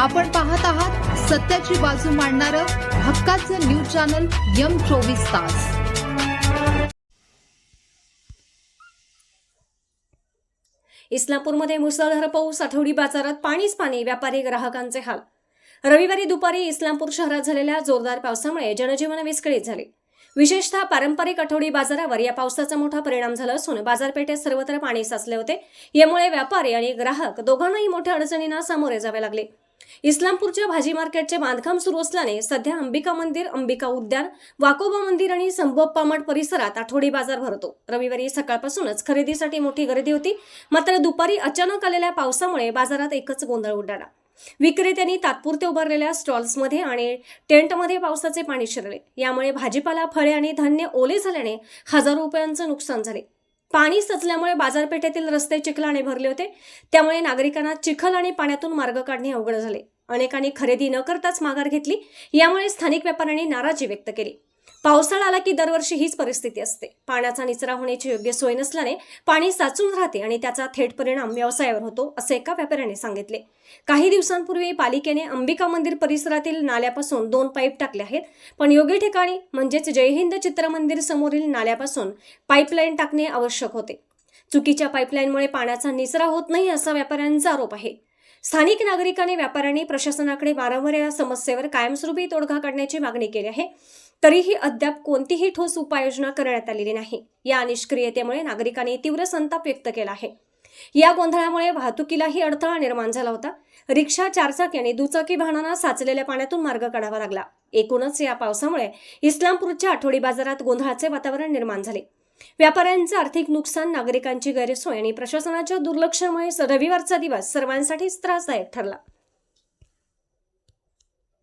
आपण पाहत आहात सत्याची बाजू मांडणारं हक्काचं न्यूज चॅनल यम चोवीस तास. इस्लामपूरमध्ये मुसळधार पाऊस आठवडी बाजारात पाणीच पाणी व्यापारी ग्राहकांचे हाल. रविवारी दुपारी इस्लामपूर शहरात झालेल्या जोरदार पावसामुळे जनजीवन विस्कळीत झाले. विशेषतः पारंपरिक आठवडी बाजारावर या पावसाचा मोठा परिणाम झाला असून बाजारपेठेत सर्वत्र पाणी साचले होते. यामुळे व्यापारी आणि ग्राहक दोघांनाही मोठ्या अडचणींना सामोरे जावे लागले. इस्लामपूरच्या भाजी मार्केटचे बांधकाम सुरू असल्याने सध्या अंबिका मंदिर अंबिका उद्यान वाकोबा मंदिर आणि संभोग मठ परिसरात आठवडी बाजार भरतो. रविवारी सकाळपासूनच खरेदीसाठी मोठी गर्दी होती. मात्र दुपारी अचानक आलेल्या पावसामुळे बाजारात एकच गोंधळ उडाला. विक्रेत्यांनी तात्पुरते उभारलेल्या स्टॉल्समध्ये आणि टेंटमध्ये पावसाचे पाणी शिरले. यामुळे भाजीपाला फळे आणि धान्य ओले झाल्याने हजारो रुपयांचं नुकसान झाले. पाणी सचल्यामुळे बाजारपेठेतील रस्ते चिखलाने भरले होते. त्यामुळे नागरिकांना चिखल आणि पाण्यातून मार्ग काढणे अवघड झाले. अनेकांनी खरेदी न करताच माघार घेतली. यामुळे स्थानिक व्यापाऱ्यांनी नाराजी व्यक्त केली. पावसाळा आला की दरवर्षी हीच परिस्थिती असते. पाण्याचा निचरा होण्याची योग्य सोय नसल्याने पाणी साचून राहते आणि त्याचा थेट परिणाम व्यवसायावर होतो असे एका व्यापाऱ्याने सांगितले. काही दिवसांपूर्वी पालिकेने अंबिका मंदिर परिसरातील नाल्यापासून दोन पाईप टाकले आहेत. पण योग्य ठिकाणी म्हणजेच जयहिंद चित्र चित्रमंदिर समोरील नाल्यापासून पाईपलाईन टाकणे आवश्यक होते. चुकीच्या पाईपलाईनमुळे पाण्याचा निचरा होत नाही असा व्यापाऱ्यांचा आरोप आहे. स्थानिक नागरिकांनी व्यापाऱ्यांनी प्रशासनाकडे वारंवार या समस्येवर कायमस्वरूपी तोडगा काढण्याची मागणी केली आहे. तरीही अद्याप कोणतीही ठोस उपाययोजना करण्यात आलेली नाही. या निष्क्रियतेमुळे नागरिकांनी तीव्र संताप व्यक्त केला आहे. या गोंधळामुळे वाहतुकीलाही अडथळा निर्माण झाला होता. रिक्षा चारचाकी आणि दुचाकी वाहनांना साचलेल्या पाण्यातून मार्ग काढावा लागला. एकूणच या पावसामुळे इस्लामपूरच्या आठवडी बाजारात गोंधळाचे वातावरण निर्माण झाले. व्यापाऱ्यांचे आर्थिक नुकसान नागरिकांची गैरसोय आणि प्रशासनाच्या दुर्लक्षामुळे रविवारचा दिवस सर्वांसाठीच त्रासदायक ठरला.